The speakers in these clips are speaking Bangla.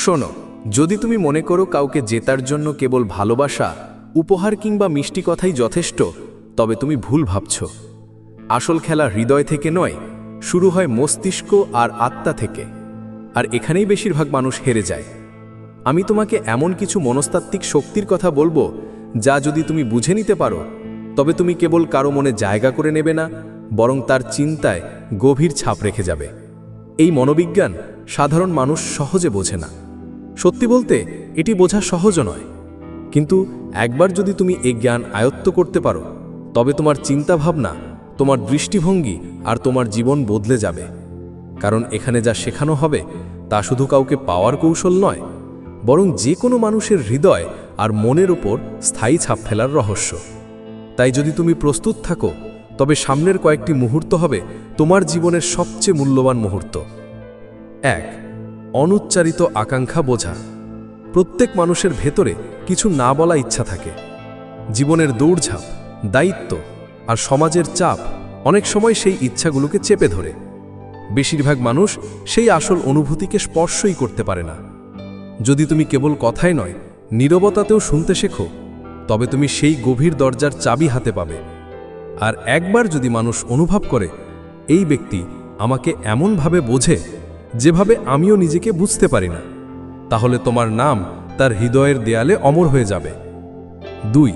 শোনো, যদি তুমি মনে করো কাউকে জেতার জন্য কেবল ভালোবাসা, উপহার কিংবা মিষ্টি কথাই যথেষ্ট, তবে তুমি ভুল ভাবছ। আসল খেলা হৃদয় থেকে নয়, শুরু হয় মস্তিষ্ক আর আত্মা থেকে। আর এখানেই বেশিরভাগ মানুষ হেরে যায়। আমি তোমাকে এমন কিছু মনস্তাত্ত্বিক শক্তির কথা বলব, যা যদি তুমি বুঝে নিতে পারো, তবে তুমি কেবল কারও মনে জায়গা করে নেবে না, বরং তার চিন্তায় গভীর ছাপ রেখে যাবে। এই মনোবিজ্ঞান সাধারণ মানুষ সহজে বোঝে না। সত্যি বলতে, এটি বোঝা সহজও নয়। কিন্তু একবার যদি তুমি এই জ্ঞান আয়ত্ত করতে পারো, তবে তোমার চিন্তাভাবনা, তোমার দৃষ্টিভঙ্গি আর তোমার জীবন বদলে যাবে। কারণ এখানে যা শেখানো হবে, তা শুধু কাউকে পাওয়ার কৌশল নয়, বরং যে কোনো মানুষের হৃদয় আর মনের ওপর স্থায়ী ছাপ ফেলার রহস্য। তাই যদি তুমি প্রস্তুত থাকো, তবে সামনের কয়েকটি মুহূর্ত হবে তোমার জীবনের সবচেয়ে মূল্যবান মুহূর্ত। এক অনুচ্চারিত আকাঙ্ক্ষা বোঝা। প্রত্যেক মানুষের ভেতরে কিছু না বলা ইচ্ছা থাকে। জীবনের দৌড়ঝাঁপ, দায়িত্ব আর সমাজের চাপ অনেক সময় সেই ইচ্ছাগুলোকে চেপে ধরে। বেশিরভাগ মানুষ সেই আসল অনুভূতিকে স্পর্শই করতে পারে না। যদি তুমি কেবল কথায় নয়, নীরবতাতেও শুনতে শেখো, তবে তুমি সেই গভীর দরজার চাবি হাতে পাবে। আর একবার যদি মানুষ অনুভব করে, এই ব্যক্তি আমাকে এমনভাবে বোঝে যেভাবে আমিও নিজেকে বুঝতে পারি না, তাহলে তোমার নাম তার হৃদয়ের দেয়ালে অমর হয়ে যাবে। দুই,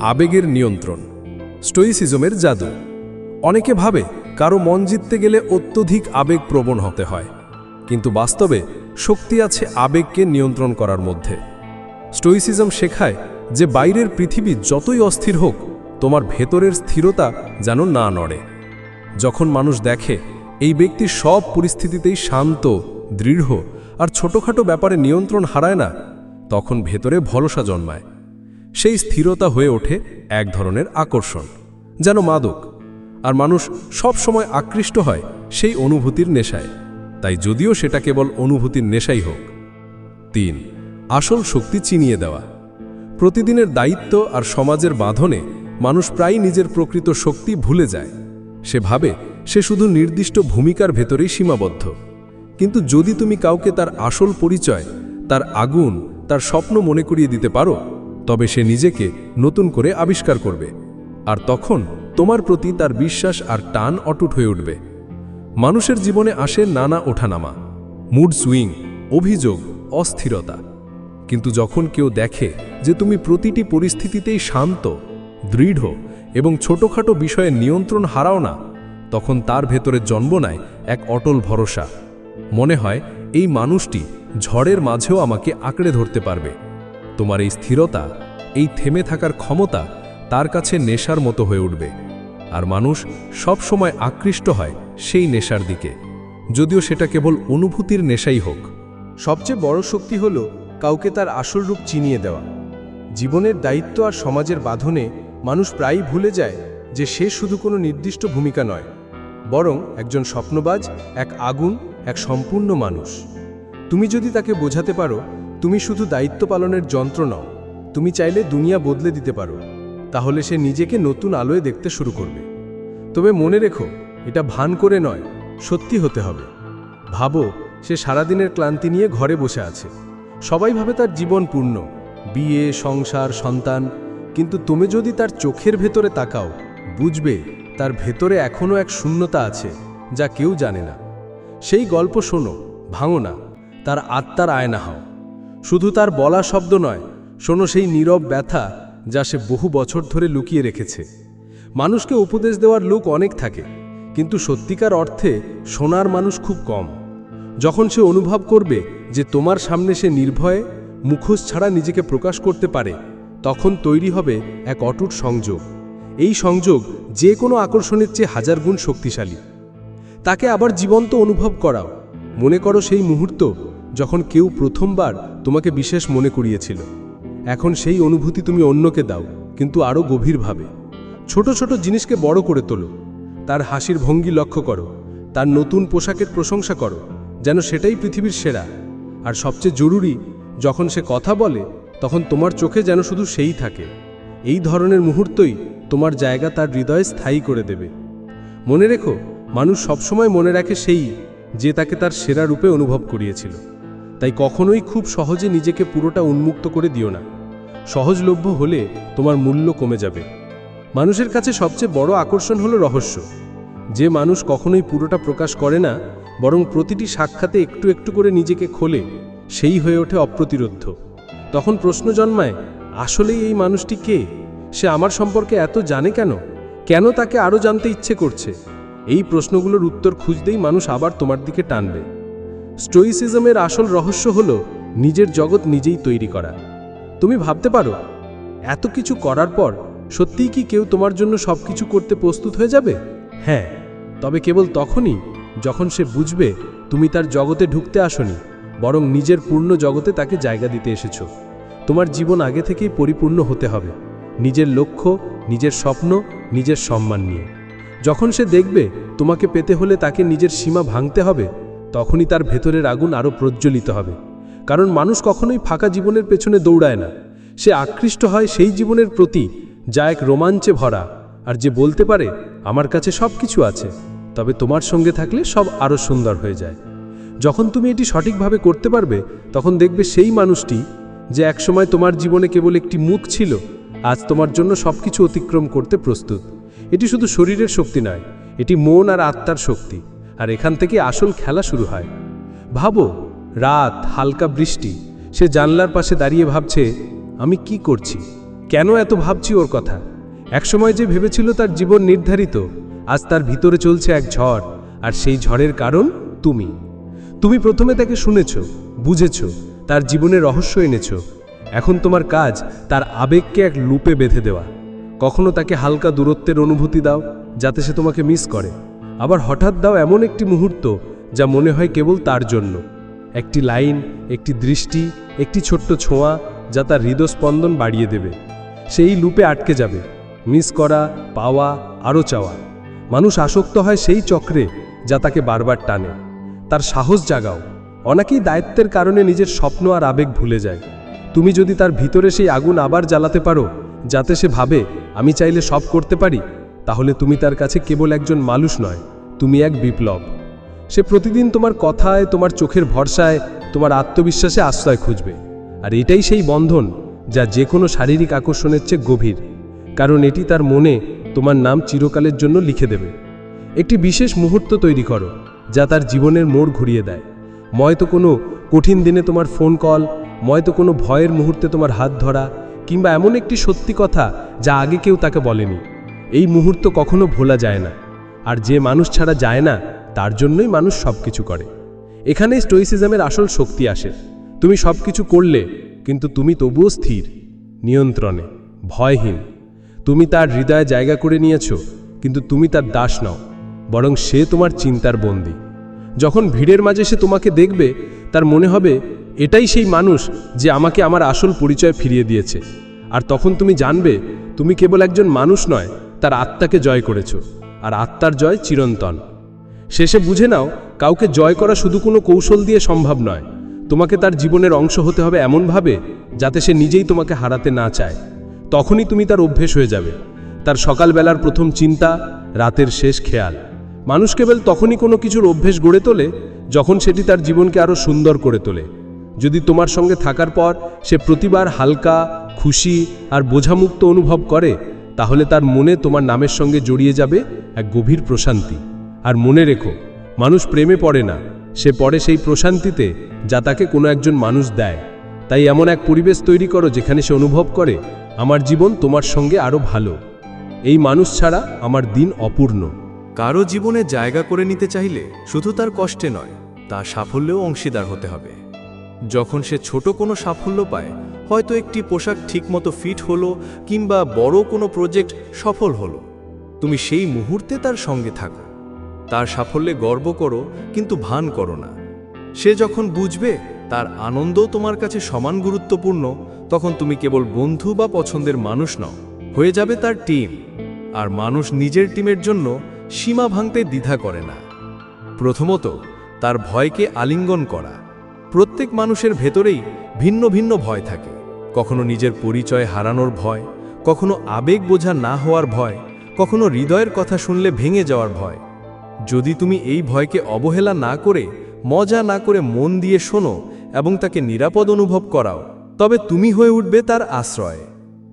আবেগের নিয়ন্ত্রণ, স্টোইসিজমের জাদু। অনেকে ভাবে কারও মন জিততে গেলে অত্যধিক আবেগ প্রবণ হতে হয়, কিন্তু বাস্তবে শক্তি আছে আবেগকে নিয়ন্ত্রণ করার মধ্যে। স্টোইসিজম শেখায় যে বাইরের পৃথিবী যতই অস্থির হোক, তোমার ভেতরের স্থিরতা যেন না নড়ে। যখন মানুষ দেখে এই ব্যক্তি সব পরিস্থিতিতেই শান্ত, দৃঢ় আর ছোটখাটো ব্যাপারে নিয়ন্ত্রণ হারায় না, তখন ভেতরে ভরসা জন্মায়। সেই স্থিরতা হয়ে ওঠে এক ধরনের আকর্ষণ, যেন মাদক, আর মানুষ সব সময় আকৃষ্ট হয় সেই অনুভূতির নেশায়। তাই যদিও সেটা কেবল অনুভূতির নেশাই হোক। তিন, আসল শক্তি চিনিয়ে দেওয়া। প্রতিদিনের দায়িত্ব আর সমাজের বাঁধনে মানুষ প্রায় নিজের প্রকৃত শক্তি ভুলে যায়। সে ভাবে সে শুধু নির্দিষ্ট ভূমিকার ভেতরেই সীমাবদ্ধ। কিন্তু যদি তুমি কাউকে তার আসল পরিচয়, তার আগুন, তার স্বপ্ন মনে করিয়ে দিতে পারো, তবে সে নিজেকে নতুন করে আবিষ্কার করবে। আর তখন তোমার প্রতি তার বিশ্বাস আর টান অটুট হয়ে উঠবে। মানুষের জীবনে আসে নানা ওঠানামা, মুড সুইং, অভিযোগ, অস্থিরতা। কিন্তু যখন কেউ দেখে যে তুমি প্রতিটি পরিস্থিতিতেই শান্ত, দৃঢ় এবং ছোটখাটো বিষয়ে নিয়ন্ত্রণ হারাও না তখন তার ভেতরে জন্ম নেয় এক অটল ভরসা। মনে হয়, এই মানুষটি ঝড়ের মাঝেও আমাকে আঁকড়ে ধরতে পারবে। তোমার এই স্থিরতা, এই থেমে থাকার ক্ষমতা তার কাছে নেশার মতো হয়ে উঠবে। আর মানুষ সব সময় আকৃষ্ট হয় সেই নেশার দিকে। যদিও সেটা কেবল অনুভূতির নেশাই হোক। সবচেয়ে বড় শক্তি হল কাউকে তার আসল রূপ চিনিয়ে দেওয়া। জীবনের দায়িত্ব আর সমাজের বাঁধনে মানুষ প্রায়ই ভুলে যায় যে সে শুধু কোনো নির্দিষ্ট ভূমিকা নয়। বরং একজন স্বপ্নবাজ, এক আগুন, এক সম্পূর্ণ মানুষ। তুমি যদি তাকে বোঝাতে পারো, তুমি শুধু দায়িত্ব পালনের যন্ত্র নও, তুমি চাইলে দুনিয়া বদলে দিতে পারো, তাহলে সে নিজেকে নতুন আলোয় দেখতে শুরু করবে। তবে মনে রেখো, এটা ভান করে নয়, সত্যি হতে হবে। ভাবো, সে সারাদিনের ক্লান্তি নিয়ে ঘরে বসে আছে। সবাই ভাবে তার জীবন পূর্ণ, বিয়ে, সংসার, সন্তান, কিন্তু তুমি যদি তার চোখের ভেতরে তাকাও, বুঝবে তার ভেতরে এখনও এক শূন্যতা আছে, যা কেউ জানে না। সেই গল্প শোনো, ভাঙো না, তার আত্মার আয়না হও। শুধু তার বলা শব্দ নয়, শোনো সেই নীরব ব্যথা, যা সে বহু বছর ধরে লুকিয়ে রেখেছে। মানুষকে উপদেশ দেওয়ার লোক অনেক থাকে, কিন্তু সত্যিকার অর্থে শোনার মানুষ খুব কম। যখন সে অনুভব করবে যে তোমার সামনে সে নির্ভয়ে, মুখোশ ছাড়া নিজেকে প্রকাশ করতে পারে, তখন তৈরি হবে এক অটুট সংযোগ। এই সংযোগ যে কোনো আকর্ষণের চেয়ে হাজার গুণ শক্তিশালী। তাকে আবার জীবন্ত অনুভব করাও। মনে করো সেই মুহূর্ত যখন কেউ প্রথমবার তোমাকে বিশেষ মনে করিয়েছিল। এখন সেই অনুভূতি তুমি অন্যকে দাও, কিন্তু আরও গভীরভাবে। ছোট ছোট জিনিসকে বড় করে তোলো। তার হাসির ভঙ্গি লক্ষ্য করো। তার নতুন পোশাকের প্রশংসা করো, যেন সেটাই পৃথিবীর সেরা। আর সবচেয়ে জরুরি, যখন সে কথা বলে, তখন তোমার চোখে যেন শুধু সেই থাকে। এই ধরনের মুহূর্তই তোমার জায়গা তার হৃদয়ে স্থায়ী করে দেবে। মনে রেখো, মানুষ সবসময় মনে রাখে সেই যে তাকে তার সেরা রূপে অনুভব করিয়েছিল। তাই কখনোই খুব সহজে নিজেকে পুরোটা উন্মুক্ত করে দিও না। সহজলভ্য হলে তোমার মূল্য কমে যাবে। মানুষের কাছে সবচেয়ে বড় আকর্ষণ হলো রহস্য। যে মানুষ কখনোই পুরোটা প্রকাশ করে না, বরং প্রতিটি সাক্ষাতে একটু একটু করে নিজেকে খোলে, সেই হয়ে ওঠে অপ্রতিরোধ্য। তখন প্রশ্ন জন্মায়, আসলেই এই মানুষটি কে? সে আমার সম্পর্কে এত জানে কেন? কেন তাকে আরও জানতে ইচ্ছে করছে? এই প্রশ্নগুলোর উত্তর খুঁজতেই মানুষ আবার তোমার দিকে টানবে। স্টোইসিজমের আসল রহস্য হলো নিজের জগৎ নিজেই তৈরি করা। তুমি ভাবতে পারো, এত কিছু করার পর সত্যিই কি কেউ তোমার জন্য সব কিছু করতে প্রস্তুত হয়ে যাবে? হ্যাঁ তবে কেবল তখনই যখন সে বুঝবে তুমি তার জগতে ঢুকতে আসনি, বরং নিজের পূর্ণ জগতে তাকে জায়গা দিতে এসেছ। তোমার জীবন আগে থেকেই পরিপূর্ণ হতে হবে। নিজের লক্ষ্য, নিজের স্বপ্ন, নিজের সম্মান নিয়ে। যখন সে দেখবে তোমাকে পেতে হলে তাকে নিজের সীমা ভাঙতে হবে, তখনই তার ভেতরের আগুন আরও প্রজ্বলিত হবে। কারণ মানুষ কখনোই ফাঁকা জীবনের পেছনে দৌড়ায় না। সে আকৃষ্ট হয় সেই জীবনের প্রতি, যা এক রোমাঞ্চে ভরা। আর যে বলতে পারে, আমার কাছে সব কিছু আছে। তবে তোমার সঙ্গে থাকলে সব আরও সুন্দর হয়ে যায়। যখন তুমি এটি সঠিকভাবে করতে পারবে, তখন দেখবে সেই মানুষটি, যে একসময় তোমার জীবনে কেবল একটি মুখ ছিল আজ তোমার জন্য সব কিছু অতিক্রম করতে প্রস্তুত। এটি শুধু শরীরের শক্তি নয়, এটি মন আর আত্মার শক্তি। আর এখান থেকে আসল খেলা শুরু হয়। ভাবো, রাত, হালকা বৃষ্টি, সে জানলার পাশে দাঁড়িয়ে ভাবছে, আমি কি করছি? কেন এত ভাবছি ওর কথা? একসময় যে ভেবেছিল তার জীবন নির্ধারিত, আজ তার ভিতরে চলছে এক ঝড়, আর সেই ঝড়ের কারণ তুমি। তুমি প্রথমে তাকে শুনেছ, বুঝেছ, তার জীবনে রহস্য এনেছ এখন তোমার কাজ তার আবেগকে এক লুপে বেঁধে দেওয়া। কখনো তাকে হালকা দূরত্বের অনুভূতি দাও, যাতে সে তোমাকে মিস করে। আবার হঠাৎ দাও এমন একটি মুহূর্ত যা মনে হয় কেবল তার জন্য। একটি লাইন, একটি দৃষ্টি, একটি ছোট্ট ছোঁয়া যা তার হৃদস্পন্দন বাড়িয়ে দেবে। সেই লুপে আটকে যাবে। মিস করা, পাওয়া আরও চাওয়া। মানুষ আসক্ত হয় সেই চক্রে যা তাকে বারবার টানে। তার সাহস জাগাও। অনেকেই দায়িত্বের কারণে নিজের স্বপ্ন আর আবেগ ভুলে যায়। তুমি যদি তার ভিতরে সেই আগুন আবার জ্বালাতে পারো, যাতে সে ভাবে, আমি চাইলে সব করতে পারি তাহলে তুমি তার কাছে কেবল একজন মানুষ নয়, তুমি এক বিপ্লব। সে প্রতিদিন তোমার কথায়, তোমার চোখের ভরসায়, তোমার আত্মবিশ্বাসে আশ্রয় খুঁজবে। আর এটাই সেই বন্ধন, যা যে কোনো শারীরিক আকর্ষণের চেয়ে গভীর, কারণ এটি তার মনে, তোমার নাম চিরকালের জন্য লিখে দেবে। একটি বিশেষ মুহূর্ত তৈরি করো, যা তার জীবনের মোড় ঘুরিয়ে দেয়। ময়তো কোনো কঠিন দিনে তোমার ফোন কল ময়তো কোনো ভয়ের মুহূর্তে তোমার হাত ধরা কিংবা এমন একটি সত্যি কথা যা আগে কেউ তাকে বলেনি। এই মুহূর্ত কখনো ভোলা যায় না। আর যে মানুষ ছাড়া যায় না, তার জন্যই মানুষ সব কিছু করে। এখানে স্টোইসিজমের আসল শক্তি আসে। তুমি সব কিছু করলে, কিন্তু তুমি তবুও স্থির, নিয়ন্ত্রণে, ভয়হীন। তুমি তার হৃদয়ে জায়গা করে নিয়েছ, কিন্তু তুমি তার দাস নও, বরং সে তোমার চিন্তার বন্দী। যখন ভিড়ের মাঝে সে তোমাকে দেখবে, তার মনে হবে এটাই সেই মানুষ যে আমাকে আমার আসল পরিচয় ফিরিয়ে দিয়েছে। আর তখন তুমি জানবে, তুমি কেবল একজন মানুষ নয়, তার আত্মাকে জয় করেছ, আর আত্মার জয় চিরন্তন। শেষে বুঝে নাও, কাউকে জয় করা শুধু কোনো কৌশল দিয়ে সম্ভব নয়। তোমাকে তার জীবনের অংশ হতে হবে এমনভাবে, যাতে সে নিজেই তোমাকে হারাতে না চায়। তখনই তুমি তার অভ্যেস হয়ে যাবে। তার সকালবেলার প্রথম চিন্তা, রাতের শেষ খেয়াল। মানুষ কেবল তখনই কোনো কিছুর অভ্যেস গড়ে তোলে, যখন সেটি তার জীবনকে আরও সুন্দর করে তোলে। যদি তোমার সঙ্গে থাকার পর সে প্রতিবার হালকা, খুশি আর বোঝামুক্ত অনুভব করে, তাহলে তার মনে তোমার নামের সঙ্গে জড়িয়ে যাবে এক গভীর প্রশান্তি। আর মনে রেখো, মানুষ প্রেমে পড়ে না, সে পড়ে সেই প্রশান্তিতে যা তাকে কোনো একজন মানুষ দেয়। তাই এমন এক পরিবেশ তৈরি করো যেখানে সে অনুভব করে, আমার জীবন তোমার সঙ্গে আরও ভালো। এই মানুষ ছাড়া আমার দিন অপূর্ণ। কারও জীবনে জায়গা করে নিতে চাইলে শুধু তার কষ্টে নয় তা সাফল্যেও অংশীদার হতে হবে। যখন সে ছোট কোনো সাফল্য পায়, হয়তো একটি পোশাক ঠিকমতো ফিট হলো কিংবা বড় কোনো প্রজেক্ট সফল হলো। তুমি সেই মুহূর্তে তার সঙ্গে থাকো। তার সাফল্যে গর্ব করো, কিন্তু ভান করো না। সে যখন বুঝবে, তার আনন্দও তোমার কাছে সমান গুরুত্বপূর্ণ, তখন তুমি কেবল বন্ধু বা পছন্দের মানুষ নও, হয়ে যাবে তার টিম আর মানুষ নিজের টিমের জন্য সীমা ভাঙতে দ্বিধা করে না। প্রথমত, তার ভয়কে আলিঙ্গন করা। প্রত্যেক মানুষের ভেতরেই ভিন্ন ভিন্ন ভয় থাকে। কখনো নিজের পরিচয় হারানোর ভয়, কখনো আবেগ বোঝা না হওয়ার ভয়, কখনো হৃদয়ের কথা শুনলে ভেঙে যাওয়ার ভয়। যদি তুমি এই ভয়কে অবহেলা না করে, মজা না করে মন দিয়ে শোনো এবং তাকে নিরাপদ অনুভব করাও, তবে তুমি হয়ে উঠবে তার আশ্রয়।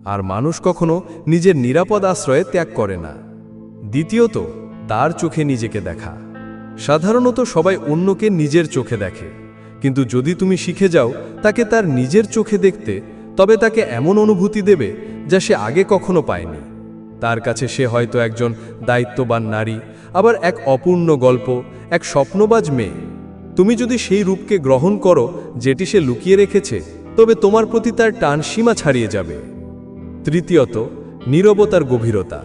আর মানুষ কখনো নিজের নিরাপদ আশ্রয়ে ত্যাগ করে না। দ্বিতীয়ত, তার চোখে নিজেকে দেখা। সাধারণত সবাই অন্যকে নিজের চোখে দেখে। কিন্তু যদি তুমি শিখে যাও তাকে তার নিজের চোখে দেখতে, তবে তাকে এমন অনুভূতি দেবে যা সে আগে কখনো পায়নি। তার কাছে সে হয়তো একজন দায়িত্ববান নারী, আবার এক অপূর্ণ গল্প, এক স্বপ্নবাজ মেয়ে। তুমি যদি সেই রূপকে গ্রহণ করো যেটি সে লুকিয়ে রেখেছে, তবে তোমার প্রতি তার টান সীমা ছাড়িয়ে যাবে। তৃতীয়ত, নীরবতার গভীরতা।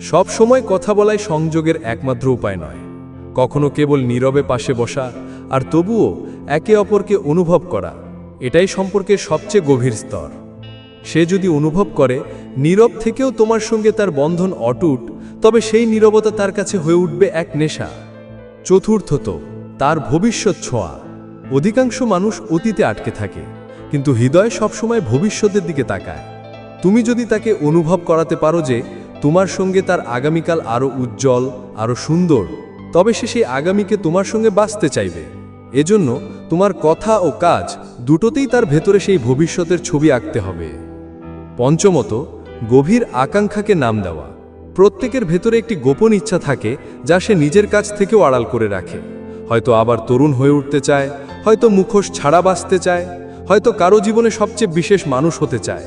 সব সময় কথা বলাই সংযোগের একমাত্র উপায় নয়। কখনো কেবল নীরবে পাশে বসা আর তবুও একে অপরকে অনুভব করা, এটাই সম্পর্কের সবচেয়ে গভীর স্তর। সে যদি অনুভব করে, নীরব থেকেও তোমার সঙ্গে তার বন্ধন অটুট, তবে সেই নীরবতা তার কাছে হয়ে উঠবে এক নেশা। চতুর্থত, তার ভবিষ্যৎ ছোঁয়া। অধিকাংশ মানুষ অতীতে আটকে থাকে, কিন্তু হৃদয় সবসময় ভবিষ্যতের দিকে তাকায়। তুমি যদি তাকে অনুভব করাতে পারো যে, তোমার সঙ্গে তার আগামীকাল আরও উজ্জ্বল আরও সুন্দর, তবে সে সেই আগামীকে তোমার সঙ্গে বাঁচতে চাইবে। এজন্য তোমার কথা ও কাজ দুটোতেই তার ভেতরে সেই ভবিষ্যতের ছবি আঁকতে হবে। পঞ্চমত, গভীর আকাঙ্ক্ষাকে নাম দেওয়া। প্রত্যেকের ভেতরে একটি গোপন ইচ্ছা থাকে যা সে নিজের কাছ থেকেও আড়াল করে রাখে। হয়তো আবার তরুণ হয়ে উঠতে চায়, হয়তো মুখোশ ছাড়া বাঁচতে চায়, হয়তো কারও জীবনে সবচেয়ে বিশেষ মানুষ হতে চায়।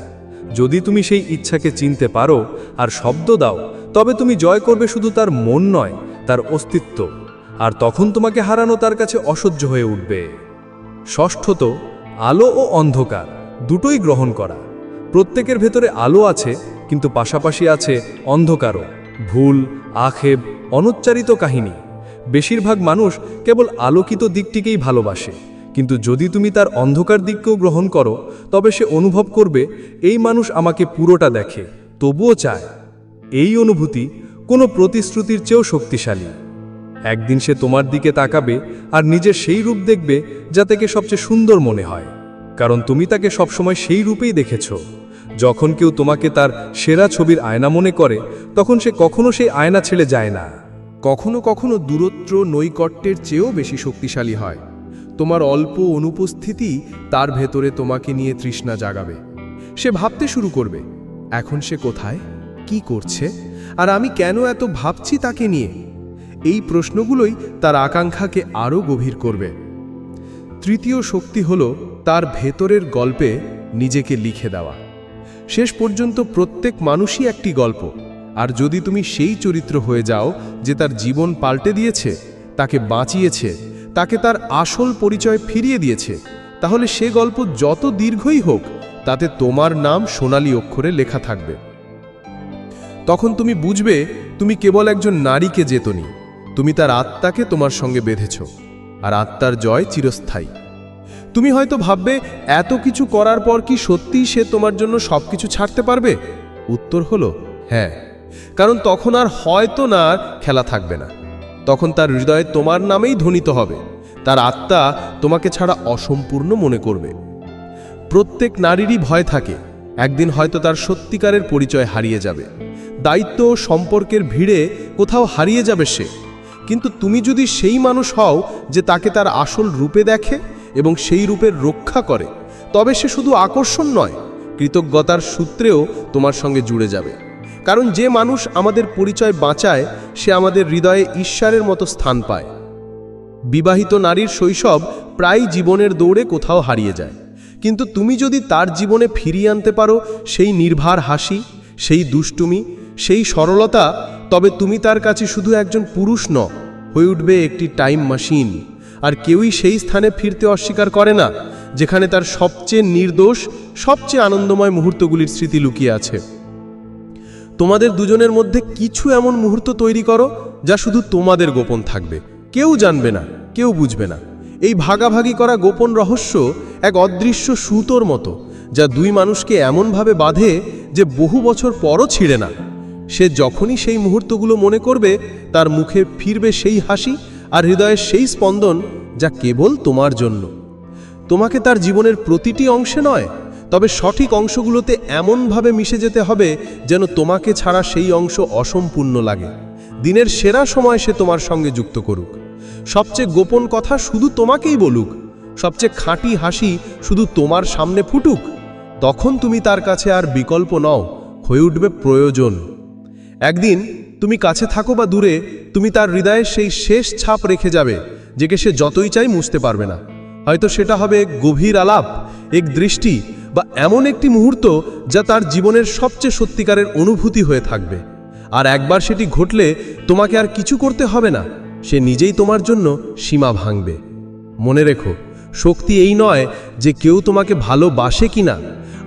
যদি তুমি সেই ইচ্ছাকে চিনতে পারো আর শব্দ দাও, তবে তুমি জয় করবে শুধু তার মন নয়, তার অস্তিত্ব। আর তখন তোমাকে হারানো তার কাছে অসহ্য হয়ে উঠবে। ষষ্ঠত, আলো ও অন্ধকার, দুটোই গ্রহণ করা। প্রত্যেকের ভেতরে আলো আছে, কিন্তু পাশাপাশি আছে অন্ধকারও, ভুল, আক্ষেপ, অনুচ্চারিত কাহিনী। বেশিরভাগ মানুষ কেবল আলোকিত দিকটিকেই ভালোবাসে, কিন্তু যদি তুমি তার অন্ধকার দিককেও গ্রহণ করো, তবে সে অনুভব করবে, এই মানুষ আমাকে পুরোটা দেখে, তবুও চায়। এই অনুভূতি কোনো প্রতিশ্রুতির চেয়েও শক্তিশালী। একদিন সে তোমার দিকে তাকাবে আর নিজের সেই রূপ দেখবে যা থেকে সবচেয়ে সুন্দর মনে হয়। কারণ তুমি তাকে সবসময় সেই রূপেই দেখেছ। যখন কেউ তোমাকে তার সেরা ছবির আয়না মনে করে, তখন সে কখনো সেই আয়না ছেড়ে যায় না। কখনো কখনো দূরত্ব নৈকট্যের চেয়েও বেশি শক্তিশালী হয়। তোমার অল্প অনুপস্থিতি তার ভেতরে তোমাকে নিয়ে তৃষ্ণা জাগাবে। সে ভাবতে শুরু করবে, এখন সে কোথায়? কি করছে? আর আমি কেন এত ভাবছি তাকে নিয়ে? এই প্রশ্নগুলোই তার আকাঙ্ক্ষাকে আরও গভীর করবে। তৃতীয় শক্তি হল তার ভেতরের গল্পে নিজেকে লিখে দেওয়া। শেষ পর্যন্ত প্রত্যেক মানুষই একটি গল্প, আর যদি তুমি সেই চরিত্র হয়ে যাও যে তার জীবন পাল্টে দিয়েছে, তাকে বাঁচিয়েছে, তাকে তার আসল পরিচয় ফিরিয়ে দিয়েছে, তাহলে সে গল্প যত দীর্ঘই হোক, তাতে তোমার নাম সোনালী অক্ষরে লেখা থাকবে। তখন তুমি বুঝবে তুমি কেবল একজন নারীকে যেতনি। তুমি তার আত্মাকে তোমার সঙ্গে বেঁধেছ, আর আত্মার জয় চিরস্থায়ী। তুমি হয়তো ভাববে, এত কিছু করার পর কি সত্যিই সে তোমার জন্য সব কিছু ছাড়তে পারবে? উত্তর হলো হ্যাঁ। কারণ তখন আর হয়তো না খেলা থাকবে না। তখন তার হৃদয়ে তোমার নামেই ধ্বনিত হবে। তার আত্মা তোমাকে ছাড়া অসম্পূর্ণ মনে করবে। প্রত্যেক নারীরই ভয় থাকে। একদিন হয়তো তার সত্যিকারের পরিচয় হারিয়ে যাবে। দায়িত্ব সম্পর্কের ভিড়ে কোথাও হারিয়ে যাবে সে। কিন্তু তুমি যদি সেই মানুষ হও যে তাকে তার আসল রূপে দেখে এবং সেই রূপের রক্ষা করে, তবে সে শুধু আকর্ষণ নয়, কৃতজ্ঞতার সূত্রেও তোমার সঙ্গে জুড়ে যাবে। কারণ যে মানুষ আমাদের পরিচয় বাঁচায়, সে আমাদের হৃদয়ে ঈশ্বরের মতো স্থান পায়। বিবাহিত নারীর শৈশব প্রায় জীবনের দৌড়ে কোথাও হারিয়ে যায়। কিন্তু তুমি যদি তার জীবনে ফিরিয়ে আনতে পারো, সেই নির্ভার হাসি, সেই দুষ্টুমি, সেই সরলতা তবে তুমি তার কাছে শুধু একজন পুরুষ ন হয়ে উঠবে একটি টাইম মেশিন আর কেউই সেই স্থানে ফিরতে অস্বীকার করে না, যেখানে তার সবচেয়ে নির্দোষ, সবচেয়ে আনন্দময় মুহূর্তগুলির স্মৃতি লুকিয়ে আছে। তোমাদের দুজনের মধ্যে কিছু এমন মুহূর্ত তৈরি করো, যা শুধু তোমাদের গোপন থাকবে। কেউ জানবে না, কেউ বুঝবে না। এই ভাগাভাগি করা গোপন রহস্য এক অদৃশ্য সুতোর মতো, যা দুই মানুষকে এমনভাবে বাঁধে যে বহু বছর পরও ছিঁড়ে না। সে যখনই সেই মুহূর্তগুলো মনে করবে, তার মুখে ফিরবে সেই হাসি আর হৃদয়ের সেই স্পন্দন যা কেবল তোমার জন্য। তোমাকে তার জীবনের প্রতিটি অংশে নয়, তবে সঠিক অংশগুলোতে এমনভাবে মিশে যেতে হবে যেন তোমাকে ছাড়া সেই অংশ অসম্পূর্ণ লাগে। দিনের সেরা সময় সে তোমার সঙ্গে যুক্ত করুক। সবচেয়ে গোপন কথা শুধু তোমাকেই বলুক। সবচেয়ে খাঁটি হাসি শুধু তোমার সামনে ফুটুক। তখন তুমি তার কাছে আর বিকল্প নও, হয়ে উঠবে প্রয়োজন। একদিন তুমি কাছে থাকো বা দূরে, তুমি তার হৃদয়ে সেই শেষ ছাপ রেখে যাবে, যেকে সে যতই চাই মুছতে পারবে না। হয়তো সেটা হবে গভীর আলাপ, এক দৃষ্টি বা এমন একটি মুহূর্ত যা তার জীবনের সবচেয়ে সত্যিকারের অনুভূতি হয়ে থাকবে। আর একবার সেটি ঘটলে তোমাকে আর কিছু করতে হবে না, সে নিজেই তোমার জন্য সীমা ভাঙবে। মনে রেখো শক্তি এই নয় যে কেউ তোমাকে ভালোবাসে কি না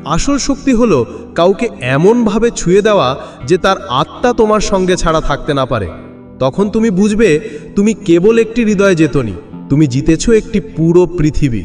আসল শক্তি হলো কাউকে এমনভাবে ছুঁয়ে দেওয়া যে তার আত্মা তোমার সঙ্গে ছাড়া থাকতে না পারে। তখন তুমি বুঝবে তুমি কেবল একটি হৃদয় যেতনি তুমি জিতেছ একটি পুরো পৃথিবী।